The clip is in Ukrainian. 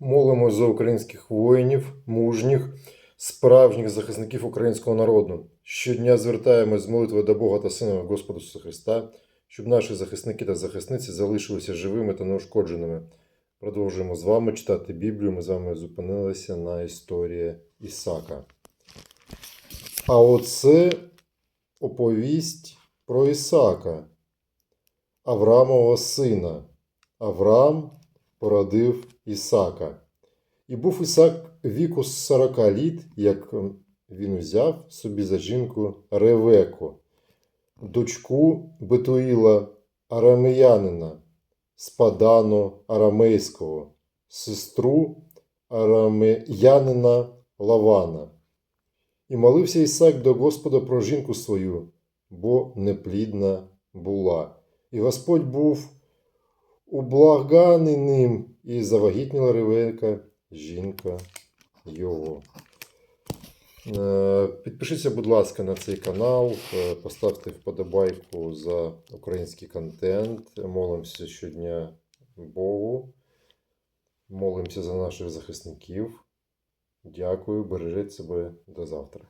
Молимось за українських воїнів, мужніх, справжніх захисників українського народу. Щодня звертаємось з молитвою до Бога та Сина Господа Ісуса Христа, щоб наші захисники та захисниці залишилися живими та неушкодженими. Продовжуємо з вами читати Біблію. Ми з вами зупинилися на історії Ісака. А оце оповість про Ісака, Авраамова сина. Авраам породив Ісака. І був Ісак віку 40 літ, як він узяв собі за жінку Ревеку, дочку Бетуїла Арамеянина, з Падану Арамейського, сестру Арамеянина Лавана. І молився Ісак до Господа про жінку свою, бо неплідна була. І Господь був ублаганий ним, і завагітніла Ревека, жінка його. Е, Підпишіться, будь ласка, на цей канал, е, поставте вподобайку за український контент. Молимося щодня Богу. Молимося за наших захисників. Дякую, бережіть себе до завтра.